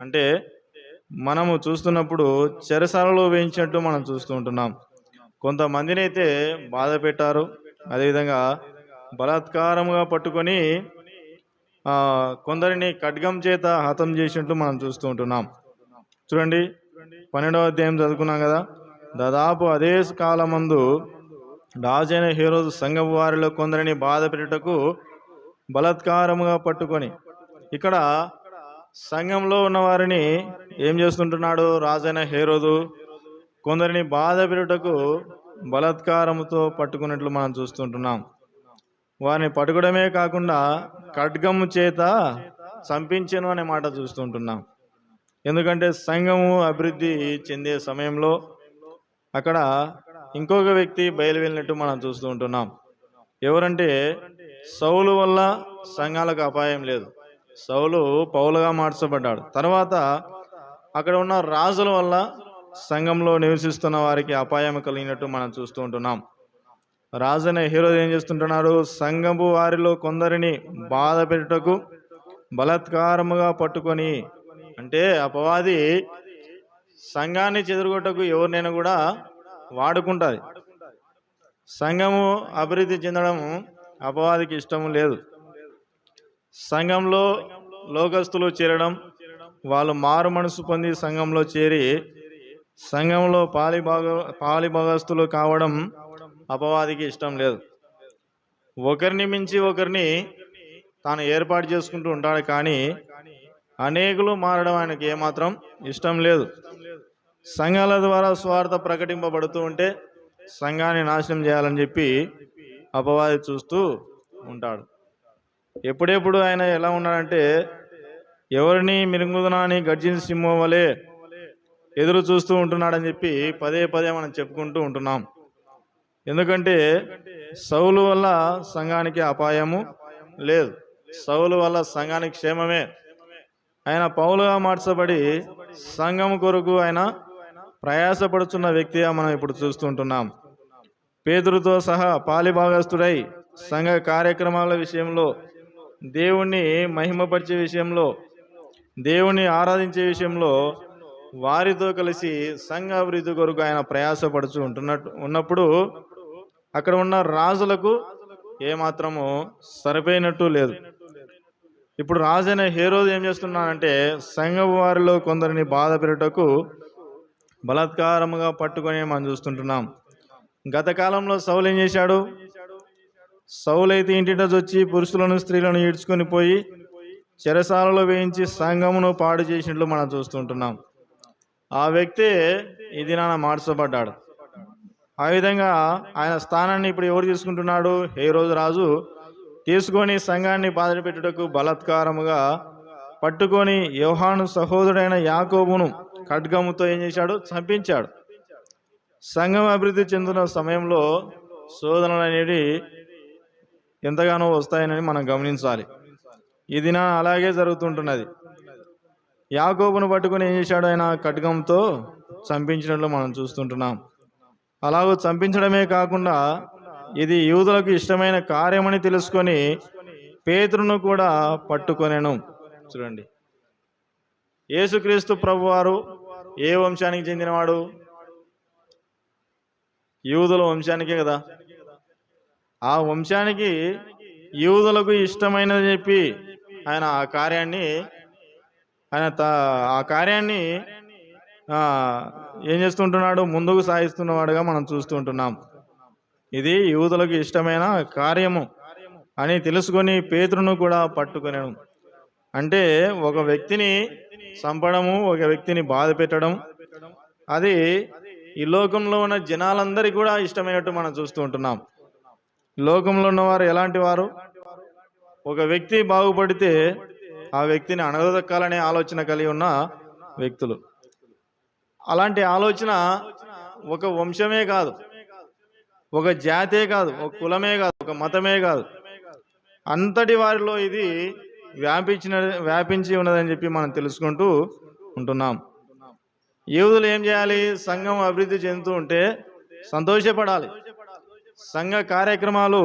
అంటే మనము చూస్తున్నప్పుడు చెరసాలలో వేయించినట్టు మనం చూస్తూ ఉంటున్నాం. కొంతమందిని అయితే బాధ పెట్టారు. అదేవిధంగా బలాత్కారముగా పట్టుకొని కొందరిని ఖడ్గం చేత హతం చేసినట్టు మనం చూస్తూ ఉంటున్నాం. చూడండి పన్నెండవ అధ్యాయం చదువుకున్నాం కదా? దాదాపు అదే కాలమందు రాజైన హీరోజు సంఘం వారిలో కొందరిని బాధ పెట్టుటకు బలాత్కారముగా పట్టుకొని ఇక్కడ సంఘంలో ఉన్న వారిని ఏం చేస్తుంటున్నాడు? రాజైన హేరోదు కొందరిని బాధ పెరుటకు బలాత్కారముతో పట్టుకున్నట్లు మనం చూస్తుంటున్నాం. వారిని పట్టుకోవడమే కాకుండా ఖడ్గము చేత చంపించను అనే మాట చూస్తుంటున్నాం. ఎందుకంటే సంఘము అభివృద్ధి చెందే సమయంలో అక్కడ ఇంకొక వ్యక్తి బయలు వెళ్ళినట్టు మనం చూస్తూ ఉంటున్నాం. ఎవరంటే సౌలు వల్ల సంఘాలకు అపాయం లేదు. సౌలు పౌలుగా మార్చబడ్డాడు. తర్వాత అక్కడ ఉన్న రాజుల వల్ల సంఘంలో నివసిస్తున్న వారికి అపాయం కలిగినట్టు మనం చూస్తూ ఉంటున్నాం. రాజునే హీరో ఏం చేస్తుంటున్నారు సంఘము వారిలో కొందరిని బాధ పెట్టుటకు బలాత్కారముగా పట్టుకొని అంటే అపవాది సంఘాన్ని చెదరగొట్టకు ఎవరినైనా కూడా వాడుకుంటుంది. సంఘము అభివృద్ధి చెందడం అపవాదికి ఇష్టం లేదు. సంఘంలో లోకస్తులు చేరడం వాళ్ళు మారు మనసు పొంది సంఘంలో చేరి సంఘంలో పాలిభాగ పాలిభాగస్తులు కావడం అపవాదికి ఇష్టం లేదు. ఒకరిని మించి ఒకరిని తాను ఏర్పాటు చేసుకుంటూ ఉంటాడు కానీ అనేకులు మారడం ఆయనకి ఏమాత్రం ఇష్టం లేదు. సంఘాల ద్వారా స్వార్థ ప్రకటింపబడుతూ ఉంటే సంఘాన్ని నాశనం చేయాలని చెప్పి అపవాది చూస్తూ ఉంటాడు. ఎప్పుడెప్పుడు ఆయన ఎలా ఉన్నాడంటే ఎవరిని మిరుగుదనాన్ని గర్జిన సింహం వలె ఎదురు చూస్తూ ఉంటున్నాడని చెప్పి పదే పదే మనం చెప్పుకుంటూ ఉంటున్నాం. ఎందుకంటే సౌలు వల్ల సంఘానికి అపాయము లేదు. సౌలు వల్ల సంఘానికి క్షేమమే. ఆయన పౌలుగా మార్చబడి సంఘం కొరకు ఆయన ప్రయాసపడుచున్న వ్యక్తిగా మనం ఇప్పుడు చూస్తుంటున్నాం పేదరుతో సహా పాలి భాగస్థుడై సంఘ కార్యక్రమాల విషయంలో దేవుణ్ణి మహిమపరిచే విషయంలో దేవుణ్ణి ఆరాధించే విషయంలో వారితో కలిసి సంఘాభివృద్ధి కొరకు ఆయన ప్రయాసపడుచు ఉంటున్నట్టు ఉన్నప్పుడు అక్కడ ఉన్న రాజులకు ఏమాత్రము సరిపోయినట్టు లేదు. ఇప్పుడు రాజైన హేరోజు ఏం చేస్తున్నానంటే సంఘం వారిలో కొందరిని బాధ పెరటకు బలాత్కారముగా పట్టుకొని మనం చూస్తుంటున్నాం. గత కాలంలో సౌలు ఏం చేశాడు? సౌలైతే ఇంటిటొచ్చి వచ్చి పురుషులను స్త్రీలను ఈడ్చుకొని పోయి చెరసాలలో వేయించి సంఘమును పాడు చేసినట్లు మనం చూస్తుంటున్నాం. ఆ వ్యక్తి ఈ దినాన మార్చబడ్డాడు. ఆ విధంగా ఆయన స్థానాన్ని ఇప్పుడు ఎవరు తీసుకుంటున్నాడు? ఏ రోజు రాజు? తీసుకొని సంఘాన్ని బాధపెట్టుటకు బలాత్కారముగా పట్టుకొని యోహాను సహోదరుడైన యాకోబును ఖడ్గముతో ఏం చేశాడు? చంపించాడు. సంఘం అభివృద్ధి చెందుతున్న సమయంలో శోధనలు అనేవి ఎంతగానో వస్తాయని మనం గమనించాలి. ఈ దిన అలాగే జరుగుతుంటున్నది. యాకోబును పట్టుకొని ఏం చేశాడు ఆయన? ఖడ్గంతో చంపించినట్లు మనం చూస్తుంటున్నాం. అలాగూ చంపించడమే కాకుండా ఇది యూదులకు ఇష్టమైన కార్యమని తెలుసుకొని పేతురును కూడా పట్టుకొనెను. చూడండి. యేసుక్రీస్తు ప్రభువారు ఏ వంశానికి చెందినవాడు? యూదుల వంశానికే కదా. ఆ వంశానికి యూదులకు ఇష్టమైనది చెప్పి ఆయన ఆ కార్యాన్ని ఆయన త- ఆ కార్యాన్ని ఏం చేస్తుంటున్నాడు? ముందుకు సాగిస్తున్నవాడుగా మనం చూస్తుంటున్నాం ఇది యూదులకు ఇష్టమైన కార్యము అని తెలుసుకొని పేతురును కూడా పట్టుకునేను. అంటే ఒక వ్యక్తిని చంపడము ఒక వ్యక్తిని బాధ పెట్టడం అది ఈ లోకంలో ఉన్న జనాలందరికీ కూడా ఇష్టమైనట్టు మనం చూస్తూ ఉంటున్నాం. లోకంలో ఉన్నవారు ఎలాంటి వారు? ఒక వ్యక్తి బాగుపడితే ఆ వ్యక్తిని అణగదొక్కాలనే ఆలోచన కలిగి ఉన్న వ్యక్తులు. అలాంటి ఆలోచన ఒక వంశమే కాదు. ఒక జాతే కాదు ఒక కులమే కాదు ఒక మతమే కాదు. అంతటి వారిలో ఇది వ్యాపించిన వ్యాపించి ఉన్నదని చెప్పి మనం తెలుసుకుంటూ ఉంటున్నాం. యూదులు ఏం చేయాలి? సంఘం అభివృద్ధి చెందుతూ ఉంటే సంతోషపడాలి. సంఘ కార్యక్రమాలు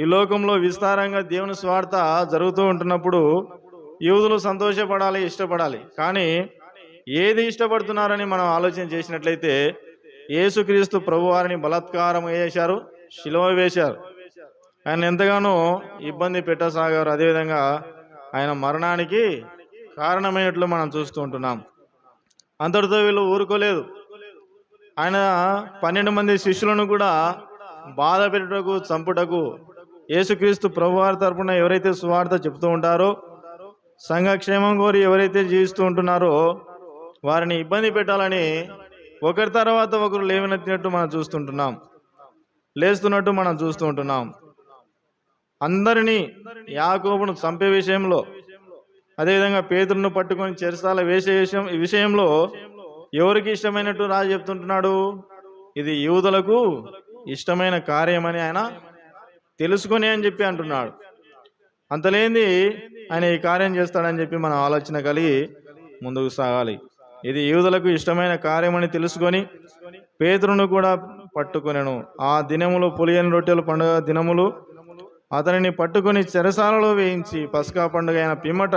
ఈ లోకంలో విస్తారంగా దేవుని స్వార్థ జరుగుతూ ఉంటున్నప్పుడు యూదులు సంతోషపడాలి ఇష్టపడాలి. కానీ ఏది ఇష్టపడుతున్నారని మనం ఆలోచన చేసినట్లయితే యేసుక్రీస్తు ప్రభువారిని బలాత్కారం చేశారు శిలువ వేశారు. ఆయన ఎంతగానో ఇబ్బంది పెట్టసాగారు. అదేవిధంగా ఆయన మరణానికి కారణమైనట్లు మనం చూస్తూ ఉంటున్నాం. అంతటితో వీళ్ళు ఊరుకోలేదు. ఆయన పన్నెండు మంది శిష్యులను కూడా బాధ పెట్టుటకు చంపుటకు యేసుక్రీస్తు ప్రభువారి తరపున ఎవరైతే సువార్త చెప్తూ ఉంటారో సంఘక్షేమం కోరి ఎవరైతే జీవిస్తూ ఉంటున్నారో వారిని ఇబ్బంది పెట్టాలని ఒకరి తర్వాత ఒకరు లేవనెత్తినట్టు మనం చూస్తుంటున్నాం. లేస్తున్నట్టు మనం చూస్తూ ఉంటున్నాం. అందరినీ యాకోబును చంపే విషయంలో అదేవిధంగా పేతులను పట్టుకొని చెరసాల వేసే విషయం ఈ విషయంలో ఎవరికి ఇష్టమైనట్టు రాజు చెప్తుంటున్నాడు? ఇది యూదులకు ఇష్టమైన కార్యమని ఆయన తెలుసుకొని అని చెప్పి అంటున్నాడు. అంతలేంది ఆయన ఈ కార్యం చేస్తాడని చెప్పి మనం ఆలోచన కలిగి ముందుకు సాగాలి. ఇది యూదులకు ఇష్టమైన కార్యమని తెలుసుకొని పేతురును కూడా పట్టుకొనెను. ఆ దినములు పులియని రొట్టెలు పండుగ దినములు అతనిని పట్టుకొని చెరసాలలో వేయించి పసకా పండుగ అయిన పిమ్మట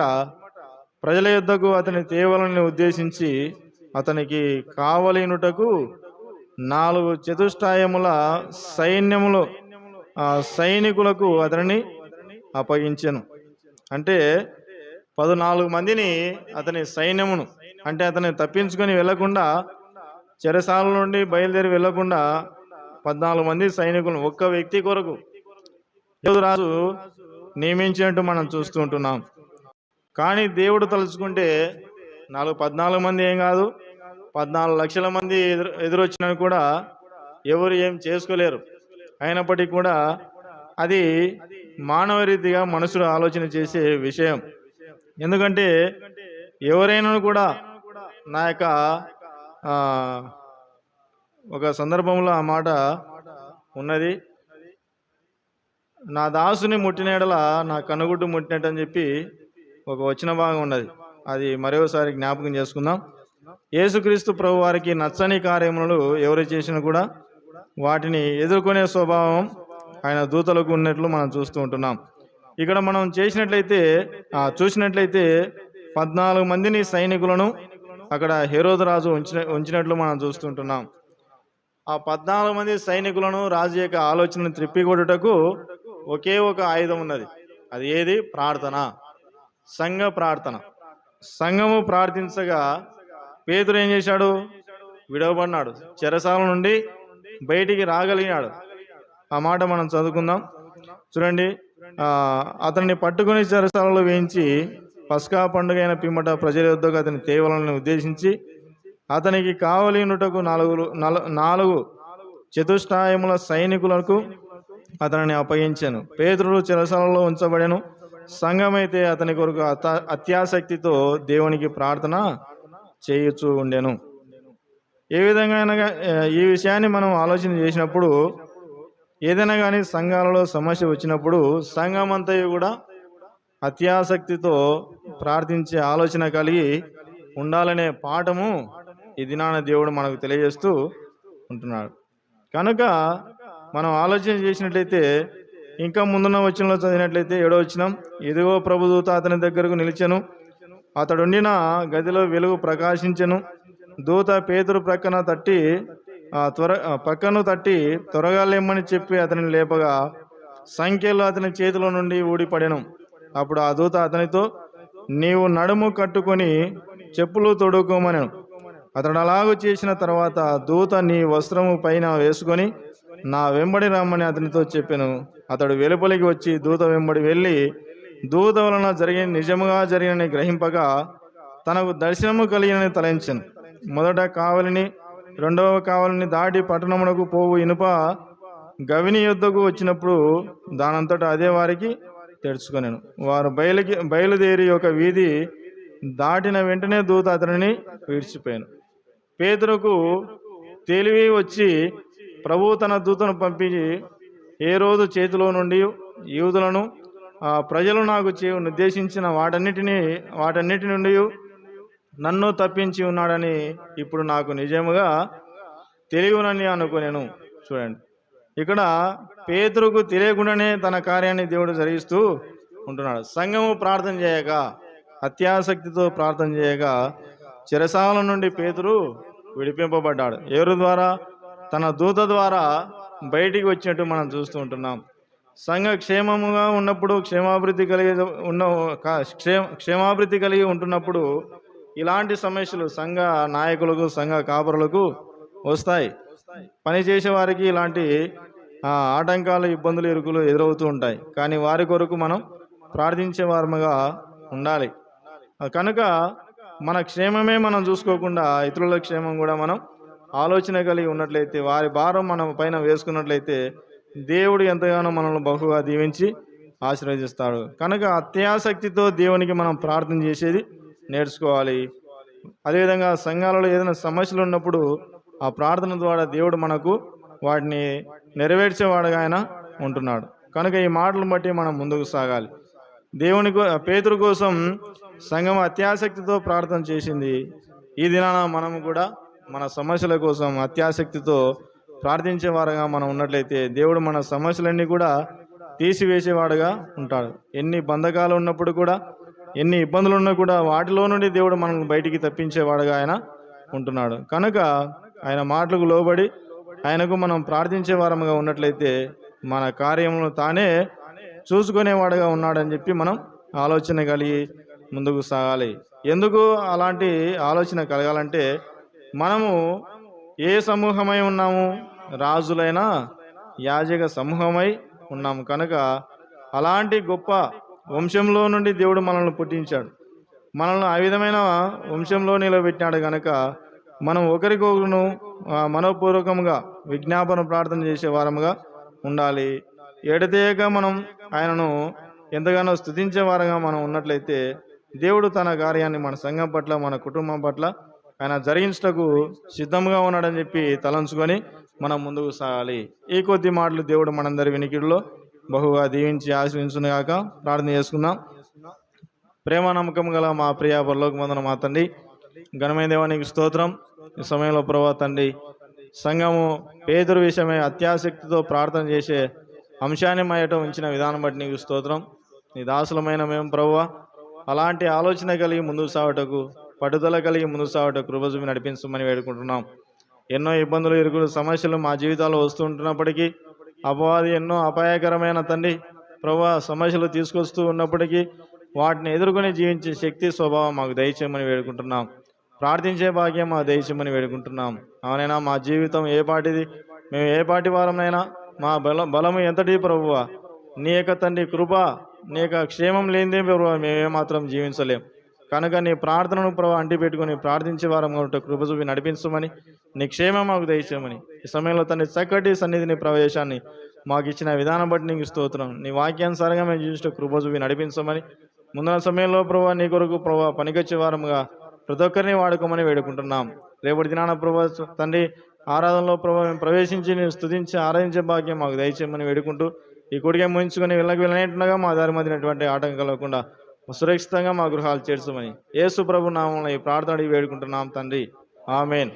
ప్రజల యుద్ధకు అతని తేవలని ఉద్దేశించి అతనికి కావలినుటకు నాలుగు చతుష్టాయముల సైన్యములు ఆ సైనికులకు అతనిని అప్పగించాను. అంటే పద్నాలుగు మందిని అతని సైన్యమును అంటే అతన్ని తప్పించుకొని వెళ్ళకుండా చెరసాల నుండి బయలుదేరి వెళ్ళకుండా పద్నాలుగు మంది సైనికులు ఒక్క వ్యక్తి కొరకు రాజు నియమించినట్టు మనం చూస్తూ ఉంటున్నాం. కానీ దేవుడు తలుచుకుంటే నాలుగు పద్నాలుగు మంది ఏం కాదు. పద్నాలుగు లక్షల మంది ఎదురు ఎదురొచ్చినా కూడా ఎవరు ఏం చేసుకోలేరు. అయినప్పటికీ కూడా అది మానవ రీతిగా మనుషులు ఆలోచన చేసే విషయం. ఎందుకంటే ఎవరైనా కూడా నా యొక్క ఒక సందర్భంలో ఆ మాట ఉన్నది. నా దాసుని ముట్టినేడల నా కనుగుడ్డు ముట్టినట్టు అని చెప్పి ఒక వచ్చిన భాగం ఉన్నది. అది మరోసారి జ్ఞాపకం చేసుకుందాం. యేసుక్రీస్తు ప్రభు వారికి నచ్చని కార్యములు ఎవరు చేసినా కూడా వాటిని ఎదుర్కొనే స్వభావం ఆయన దూతలకు ఉన్నట్లు మనం చూస్తూ ఉంటున్నాం. ఇక్కడ మనం చేసినట్లయితే చూసినట్లయితే పద్నాలుగు మందిని సైనికులను అక్కడ హేరోదు రాజు ఉంచిన ఉంచినట్లు మనం చూస్తుంటున్నాం ఆ పద్నాలుగు మంది సైనికులను రాజు యొక్క ఆలోచనను త్రిప్పికొడుటకు ఒకే ఒక ఆయుధం ఉన్నది. అది ఏది? ప్రార్థన. సంఘ ప్రార్థన. సంఘము ప్రార్థించగా పేతురు ఏం చేశాడు? విడవబడినాడు. చెరసాల నుండి బయటికి రాగలిగినాడు ఆ మాట మనం చదువుకుందాం. చూడండి అతన్ని పట్టుకుని చెరసాలలో వేయించి పస్కా పండుగ అయిన పిమ్మట ప్రజల యుద్ధకు అతని తేవలని ఉద్దేశించి అతనికి కావలినుటకు నాలుగు నాలుగు చతుష్టాయముల సైనికులకు అతనిని అప్పగించాను. పేదరుడు చెరసాలలో ఉంచబడెను. సంఘమైతే అతని కొరకు అత్యాసక్తితో దేవునికి ప్రార్థన చేయుచూ ఉండెను. ఏ విధంగా అయినా ఈ విషయాన్ని మనం ఆలోచన చేసినప్పుడు ఏదైనా కానీ సంఘాలలో సమస్య వచ్చినప్పుడు సంఘం అంతయు కూడా అత్యాసక్తితో ప్రార్థించే ఆలోచన కలిగి ఉండాలనే పాఠము ఈ దినాన దేవుడు మనకు తెలియజేస్తూ ఉంటున్నాడు. కనుక మనం ఆలోచన చేసినట్లయితే ఇంకా ముందున్న వచనంలో చదివినట్లయితే ఏడో వచ్చినాం ఇదిగో ప్రభుదూత అతని దగ్గరకు నిలిచెను అతడుండిన గదిలో వెలుగు ప్రకాశించెను. దూత పేతురు ప్రక్కన తట్టి త్వర పక్కను తట్టి త్వరగా లేమ్మని చెప్పి అతనిని లేపగా సంఖ్యలో అతని చేతిలో నుండి ఊడిపడెను. అప్పుడు ఆ దూత అతనితో నీవు నడుము కట్టుకొని చెప్పులు తొడుక్కోమనెను అతడు అలాగూ చేసిన తర్వాత దూత నీ వస్త్రము పైన వేసుకొని నా వెంబడి రమ్మని అతనితో చెప్పాను. అతడు వెలుపలికి వచ్చి దూత వెంబడి వెళ్ళి దూత వలన జరిగిన నిజముగా జరిగినని గ్రహింపగా తనకు దర్శనము కలిగినని తలంచను. మొదట కావలిని రెండవ కావలిని దాటి పట్టణమునకు పోవు ఇనుప గవిని యుద్ధకు వచ్చినప్పుడు దానంతటా అదే వారికి తెరుచుకొనెను. వారు బయలుకి బయలుదేరి ఒక వీధి దాటిన వెంటనే దూత అతనిని విడిచిపోయాను పేతురుకు తెలివి వచ్చి ప్రభువు తన దూతను పంపించి ఏ రోజు చేతిలో నుండి యూదులను ప్రజలు నాకు చే నిర్దేశించిన వాటన్నిటిని వాటన్నిటి నుండి నన్ను తప్పించి ఉన్నాడని ఇప్పుడు నాకు నిజముగా తెలియనని అనుకునేను. చూడండి. ఇక్కడ పేతురుకు తెలియకుండానే తన కార్యాన్ని దేవుడు జరిగిస్తూ ఉంటున్నాడు. సంఘము ప్రార్థన చేయక అత్యాసక్తితో ప్రార్థన చేయగా చిరసాల నుండి పేతురు విడిపింపబడ్డాడు. ఎవరి ద్వారా? తన దూత ద్వారా బయటికి వచ్చినట్టు మనం చూస్తూ ఉంటున్నాం. సంఘ క్షేమముగా ఉన్నప్పుడు క్షేమాభివృద్ధి కలిగి ఉన్న క్షేమ క్షేమాభివృద్ధి కలిగి ఉంటున్నప్పుడు ఇలాంటి సమస్యలు సంఘ నాయకులకు సంఘ కాపరులకు వస్తాయి. పనిచేసే వారికి ఇలాంటి ఆటంకాలు ఇబ్బందులు ఇరుకులు ఎదురవుతూ ఉంటాయి. కానీ వారి కొరకు మనం ప్రార్థించే వారముగా ఉండాలి. కనుక మన క్షేమమే మనం చూసుకోకుండా ఇతరుల క్షేమం కూడా మనం ఆలోచన కలిగి ఉన్నట్లయితే వారి భారం మనం పైన వేసుకున్నట్లయితే దేవుడు ఎంతగానో మనల్ని బహుగా దీవించి ఆశీర్వదిస్తాడు. కనుక అత్యాసక్తితో దేవునికి మనం ప్రార్థన చేసేది నేర్చుకోవాలి. అదేవిధంగా సంఘాలలో ఏదైనా సమస్యలు ఉన్నప్పుడు ఆ ప్రార్థన ద్వారా దేవుడు మనకు వాటిని నెరవేర్చేవాడుగా ఆయన ఉంటున్నాడు. కనుక ఈ మాటలను బట్టి మనం ముందుకు సాగాలి. దేవుని పేతురు కోసం సంఘం అత్యాసక్తితో ప్రార్థన చేసింది. ఈ దినాన మనము కూడా మన సమస్యల కోసం అత్యాసక్తితో ప్రార్థించేవారుగా మనం ఉన్నట్లయితే దేవుడు మన సమస్యలన్నీ కూడా తీసివేసేవాడుగా ఉంటాడు. ఎన్ని బంధకాలు ఉన్నప్పుడు కూడా ఎన్ని ఇబ్బందులు ఉన్నా కూడా వాటిలో నుండి దేవుడు మనల్ని బయటికి తప్పించేవాడుగా ఆయన ఉంటున్నాడు. కనుక ఆయన మాటలకు లోబడి ఆయనకు మనం ప్రార్థించే వారముగా ఉన్నట్లయితే మన కార్యములను తానే చూసుకునేవాడుగా ఉన్నాడని చెప్పి మనం ఆలోచన కలిగి ముందుకు సాగాలి. ఎందుకు అలాంటి ఆలోచన కలగాలంటే మనము ఏ సమూహమై ఉన్నాము రాజులైన యాజక సమూహమై ఉన్నాము. కనుక అలాంటి గొప్ప వంశంలో నుండి దేవుడు మనల్ని పుట్టించాడు. మనల్ని ఆ విధమైన వంశంలో నిలబెట్టినాడు కనుక మనం ఒకరికొకరును మనోపూర్వకంగా విజ్ఞాపన ప్రార్థన చేసే వారముగా ఉండాలి. ఎడతేయక మనం ఆయనను ఎంతగానో స్థుతించే వారంగా మనం ఉన్నట్లయితే దేవుడు తన కార్యాన్ని మన సంఘం పట్ల మన కుటుంబం పట్ల ఆయన జరిగించటకు సిద్ధంగా ఉన్నాడని చెప్పి తలంచుకొని మనం ముందుకు సాగాలి. ఈ కొద్ది మాటలు దేవుడు మనందరి వినికిడిలో బహుగా దీవించి ఆశ్రయించునుగాక ప్రార్థన చేసుకుందాం. ప్రేమ నమ్మకం గల మా ప్రియ పరలోకమందున మా తండ్రి. ఘనమైన దేవానికి స్తోత్రం. ఈ సమయంలో ప్రభా తండ్రి సంఘము పేదరు విషయమై అత్యాసక్తితో ప్రార్థన చేసే అంశాన్ని మాయట ఉంచిన విధానం బట్టి నీకు స్తోత్రం. నీ దాసులమైన మేము ప్రభువ అలాంటి ఆలోచన కలిగి ముందుకు సాగుటకు పట్టుదల కలిగి ముందుకు సాగుటకు కృపజుమి నడిపించమని వేడుకుంటున్నాం. ఎన్నో ఇబ్బందులు ఇరుగులు సమస్యలు మా జీవితాల్లో వస్తూ ఉంటున్నప్పటికీ అపవాది ఎన్నో అపాయకరమైన తండ్రి ప్రభా సమస్యలు తీసుకొస్తూ ఉన్నప్పటికీ వాటిని ఎదుర్కొని జీవించే శక్తి స్వభావం మాకు దయచేయమని వేడుకుంటున్నాం. ప్రార్థించే భాగ్యం మా దయచేయమని వేడుకుంటున్నాం. అవునైనా మా జీవితం ఏ పాటిది? మేము ఏ పాటి వారమైనా మా బల బలము ఎంతటి ప్రభువ? నీ యొక్క తండ్రి కృప నీ యొక్క క్షేమం లేనిదే ప్రభు మేము ఏమాత్రం జీవించలేం. కనుక నీ ప్రార్థనను ప్రభావ అంటి పెట్టుకుని ప్రార్థించే వారం కనుక కృప చూపి నడిపించమని నీ క్షేమం మాకు దయచేయమని. ఈ సమయంలో తన చక్కటి సన్నిధిని ప్రవేశాన్ని మాకు ఇచ్చిన విధానం బట్టి నీకు స్తోత్రం. నీ వాక్యానుసారంగా మేము జీవించే కృప చూపి నడిపించమని ముందున్న సమయంలో ప్రభా నీ కొరకు ప్రభా పనికొచ్చే వారముగా ప్రతి ఒక్కరిని వాడుకోమని వేడుకుంటున్నాం. రేపటి దినాన ప్రభా తండ్రి ఆరాధనలో ప్రభా మేము ప్రవేశించి నేను స్థుతించి ఆరాధించే భాగ్యం మాకు దయచేయమని వేడుకుంటూ ఈ కొడిగా ముంచుకొని వెళ్ళకి వెళ్ళనేట్టుగా మా దారి మధ్యనటువంటి ఆటంకం కలగకుండా సురక్షితంగా మా గృహాలు చేర్చమని. యేసు ప్రభు నామంలో ఈ ప్రార్థన అడిగి వేడుకుంటున్నాం తండ్రి. ఆమెన్.